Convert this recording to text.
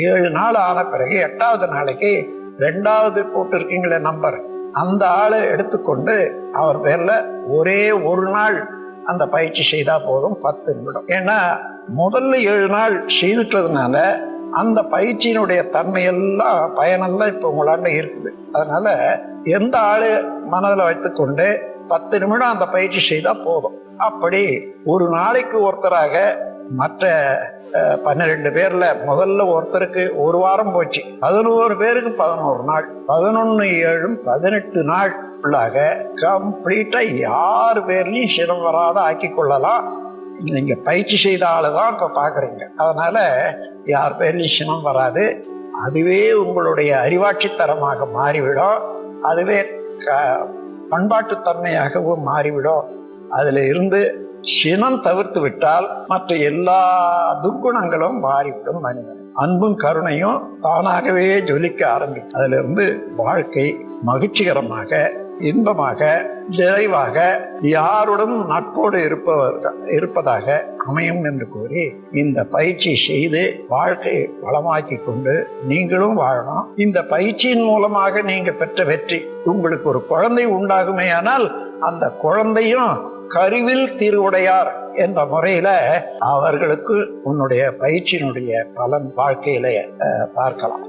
ஏழு நாள் ஆன பிறகு எட்டாவது நாளைக்கு ரெண்டாவது போட்டிருக்கீங்களே நம்பர். அந்த ஆளை எடுத்துக்கொண்டு அவர் பேர்ல ஒரே ஒரு நாள் அந்த பயிற்சி செய்தா போதும் பத்து நிமிடம். ஏன்னா முதல்ல ஏழு நாள் செய்துட்டதுனால அந்த பயிற்சியினுடைய தன்மையெல்லாம் பயனெல்லாம் இப்போ உங்களாண்ட இருக்குது. அதனால எந்த ஆளு மனதில் வைத்துக்கொண்டு பத்து நிமிடம் அந்த பயிற்சி செய்தா போதும். அப்படி ஒரு நாளைக்கு ஒருத்தராக மற்ற பன்னிரெண்டு பேர்ல முதல்ல ஒருத்தருக்கு ஒரு வாரம் போச்சு. பதினோரு பேருக்கு பதினோரு நாள். பதினொன்னு ஏழும் பதினெட்டு நாள் உள்ளாக கம்ப்ளீட்டா யார் பேர்லையும் சிரம் வராத ஆக்கி கொள்ளலாம். நீங்க பயிற்சி செய்த ஆளு தான் இப்ப பாக்குறீங்க. அதனால யார் பேர்லையும் சினம் வராது. அதுவே உங்களுடைய அறிவாட்சி தரமாக மாறிவிடும். அதுவே க- பண்பாட்டுத்தன்மையாகவும் மாறிவிடும். அதுல இருந்து சினம் தவிர்த்து விட்டால் மற்ற எல்லா துர்குணங்களும் மாறிவிடும் மனிதன். அன்பும் கருணையும் தானாகவே ஜொலிக்க ஆரம்பிக்கும். அதுல இருந்து வாழ்க்கை மகிழ்ச்சிகரமாக இன்பமாக நிறைவாக யாருடன் நட்போடு இருப்பவர் இருப்பதாக அமையும் என்று கூறி இந்த பயிற்சி செய்து வாழ்க்கையை வளமாக்கி கொண்டு நீங்களும் வாழணும் இந்த பயிற்சியின் மூலமாக நீங்க பெற்ற வெற்றி. உங்களுக்கு ஒரு குழந்தை உண்டாகுமேயானால் அந்த குழந்தையும் கருவில் திருவுடையார் என்ற முறையில அவர்களுக்கு உன்னுடைய பயிற்சியினுடைய பலன் வாழ்க்கையில பார்க்கலாம்.